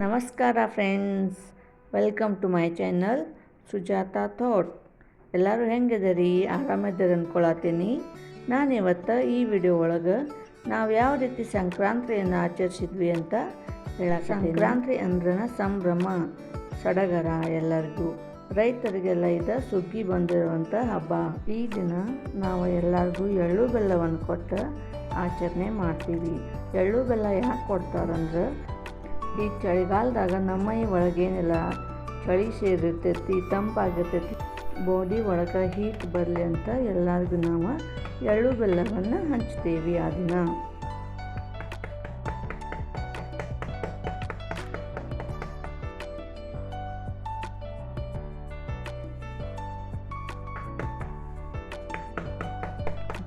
ನಮಸ್ಕಾರ friends welcome to my channel Sujata thought ಎಲ್ಲರೂ ಹೆಂಗಿದ್ದೀರಿ? ಆರಾಮಿದ್ದೀರಿ ಅಂದ್ಕೊಳತ್ತೀನಿ ನಾನು ಇವತ್ತು ಈ ವಿಡಿಯೋ ಒಳಗೆ ನಾವು ಯಾವ ರೀತಿ ಸಂಕ್ರಾಂತಿಯನ್ನು ಆಚರಿಸಿದ್ವಿ ಅಂತ ಹೇಳಕ್ಕೆ ಸಂಕ್ರಾಂತಿ ಅಂದ್ರೆ ಸಂಭ್ರಮ, ಸಡಗರ ಎಲ್ಲರಿಗೂ. ರೈತರಿಗೆಲ್ಲ ಇದ ಸುಗ್ಗಿ ಬಂದಿರುವಂಥ ಹಬ್ಬ. ಈ ದಿನ ನಾವು ಎಲ್ಲರಿಗೂ ಎಳ್ಳು ಬೆಲ್ಲವನ್ನು ಕೊಟ್ಟು ಆಚರಣೆ ಮಾಡ್ತೀವಿ. ಎಳ್ಳು ಬೆಲ್ಲ ಯಾಕೆ ಕೊಡ್ತಾರಂದ್ರೆ ಈ ಚಳಿಗಾಲದಾಗ ನಮ್ಮ ಮೈ ಒಳಗೇನಿಲ್ಲ ಚಳಿ ಸೇರಿರ್ತೈತಿ, ತಂಪಾಗಿರ್ತೈತಿ ಬಾಡಿ ಒಳಗೆ ಹೀಟ್ ಬರಲಿ ಅಂತ ಎಲ್ಲರಿಗೂ ನಾವು ಎಳ್ಳು ಬೆಲ್ಲವನ್ನು ಹಂಚ್ತೀವಿ ಆ ದಿನ.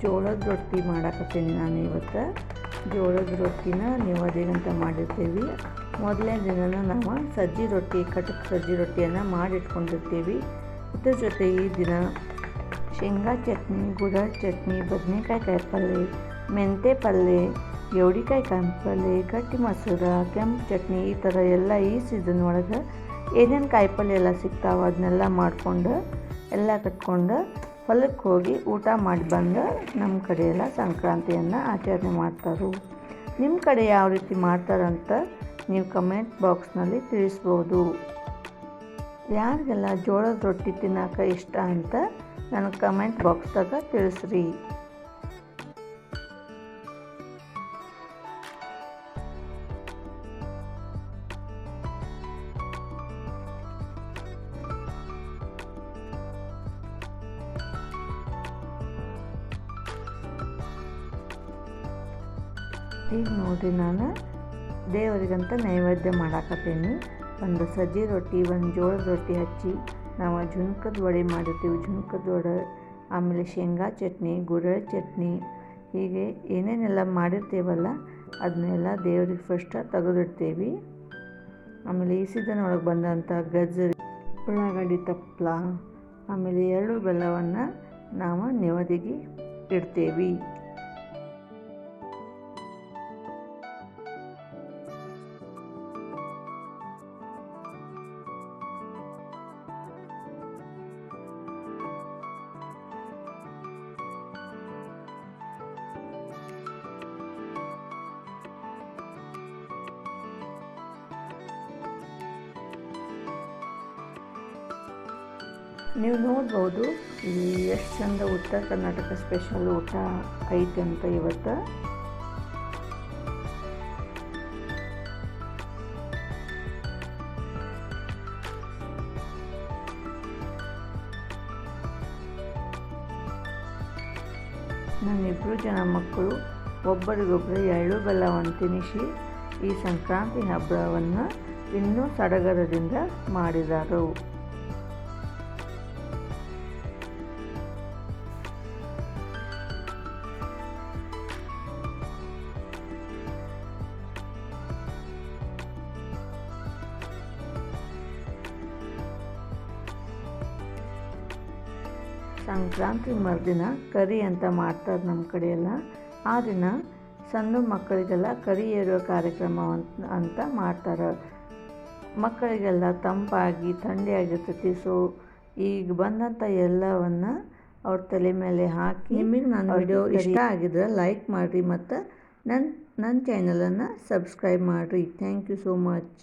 ಜೋಳದ ರೊಟ್ಟಿ ಮಾಡಕತ್ತೀನಿ ನಾನು ಇವತ್ತು. ಜೋಳದ ರೊಟ್ಟಿನ ನಿವದಿಗಂತ ಮಾಡಿರ್ತೀವಿ. ಮೊದಲನೇ ದಿನ ನಾವು ಸಜ್ಜಿ ರೊಟ್ಟಿ, ಕಟಕ್ ಸಜ್ಜಿ ರೊಟ್ಟಿಯನ್ನು ಮಾಡಿಟ್ಕೊಂಡಿರ್ತೀವಿ. ಇದ್ರ ಜೊತೆ ಈ ದಿನ ಶೇಂಗಾ ಚಟ್ನಿ, ಗುಡ ಚಟ್ನಿ, ಬದನೆಕಾಯಿ ಕಾಯಿ ಪಲ್ಯ ಮೆಂತೆ ಪಲ್ಯ ಎವಡಿಕಾಯಿ ಕಾಯಿ ಪಲ್ಯ ಗಟ್ಟಿ ಮೊಸರ, ಕೆಂಪು ಚಟ್ನಿ ಈ ಥರ ಎಲ್ಲ ಈ ಸೀಸನ್ ಒಳಗೆ ಏನೇನು ಕಾಯಿ ಪಲ್ಯ ಎಲ್ಲ ಸಿಗ್ತಾವೆ ಅದನ್ನೆಲ್ಲ ಮಾಡಿಕೊಂಡು ಎಲ್ಲ ಕಟ್ಕೊಂಡು ಹೊಲಕ್ಕೆ ಹೋಗಿ ಊಟ ಮಾಡಿ ಬಂದು ನಮ್ಮ ಕಡೆ ಎಲ್ಲ ಸಂಕ್ರಾಂತಿಯನ್ನು ಆಚರಣೆ ಮಾಡ್ತಾರೆ. ನಿಮ್ಮ ಕಡೆ ಯಾವ ರೀತಿ ಮಾಡ್ತಾರಂತ ನೀವು ಕಮೆಂಟ್ ಬಾಕ್ಸ್ನಲ್ಲಿ ತಿಳಿಸ್ಬೋದು. ಯಾರಿಗೆಲ್ಲ ಜೋಳದ ರೊಟ್ಟಿ ತಿನ್ನೋಕೆ ಇಷ್ಟ ಅಂತ ನನಗೆ ಕಮೆಂಟ್ ಬಾಕ್ಸ್ದಾಗ ತಿಳಿಸ್ರಿ. ಈಗ ನೋಡಿ ನಾನು ದೇವರಿಗಂತ ನೈವೇದ್ಯ ಮಾಡಾಕತ್ತೀನಿ. ಒಂದು ಸಜ್ಜಿ ರೊಟ್ಟಿ, ಒಂದು ಜೋಳದ ರೊಟ್ಟಿ ಹಚ್ಚಿ ನಾವು ಜುನ್ಕದ ವಡೆ ಮಾಡಿರ್ತೀವಿ. ಜುನ್ಕದ ವಡೆ, ಆಮೇಲೆ ಶೇಂಗಾ ಚಟ್ನಿ, ಗುರಳ ಚಟ್ನಿ, ಹೀಗೆ ಏನೇನೆಲ್ಲ ಮಾಡಿರ್ತೀವಲ್ಲ ಅದನ್ನೆಲ್ಲ ದೇವ್ರಿಗೆ ಫಸ್ಟ ತೆಗೆದಿಡ್ತೀವಿ. ಆಮೇಲೆ ಈ ಸೀಸನ್ ಒಳಗೆ ಬಂದಂಥ ಗಜ್ಜರಿ, ಉಳ್ಳಾಗಡ್ಡಿ ತಪ್ಪಲ ಆಮೇಲೆ ಎರಡು ಬೆಲ್ಲವನ್ನು ನಾವು ನೆವದಿಗೆ ಇಡ್ತೇವೆ. ನೀವು ನೋಡ್ಬೋದು ಈ ಎಷ್ಟು ಚಂದ ಉತ್ತರ ಕರ್ನಾಟಕ ಸ್ಪೆಷಲ್ ಊಟ ಐತೆ ಅಂತ ಇವತ್ತು. ನನ್ನಿಬ್ಬರು ಜನ ಮಕ್ಕಳು ಒಬ್ಬರಿಗೊಬ್ಬರು ಎಳ್ಳು ಬೆಲ್ಲವನ್ನು ತಿನ್ನಿಸಿ ಈ ಸಂಕ್ರಾಂತಿ ಹಬ್ಬವನ್ನು ಇನ್ನೂ ಸಡಗರದಿಂದ ಮಾಡಿದರು. ಸಂಕ್ರಾಂತಿ ಮರುದಿನ ಕರಿ ಅಂತ ಮಾಡ್ತಾರೆ ನಮ್ಮ ಕಡೆ ಎಲ್ಲ ಆ ದಿನ ಸಣ್ಣ ಮಕ್ಕಳಿಗೆಲ್ಲ ಕರಿ ಏರುವ ಕಾರ್ಯಕ್ರಮ ಅಂತ ಅಂತ ಮಾಡ್ತಾರೆ. ಮಕ್ಕಳಿಗೆಲ್ಲ ತಂಪಾಗಿ ಥಂಡಿಯಾಗಿರ್ತೈತಿ. ಸೊ ಈಗ ಬಂದಂಥ ಎಲ್ಲವನ್ನು ಅವ್ರ ತಲೆ ಮೇಲೆ ಹಾಕಿ ನಿಮಗೆ ನನ್ನ ವಿಡಿಯೋ ಇಷ್ಟ ಆಗಿದ್ರೆ ಲೈಕ್ ಮಾಡಿರಿ ಮತ್ತು ನನ್ನ ನನ್ನ ಚಾನಲನ್ನು ಸಬ್ಸ್ಕ್ರೈಬ್ ಮಾಡಿರಿ. Thank you so much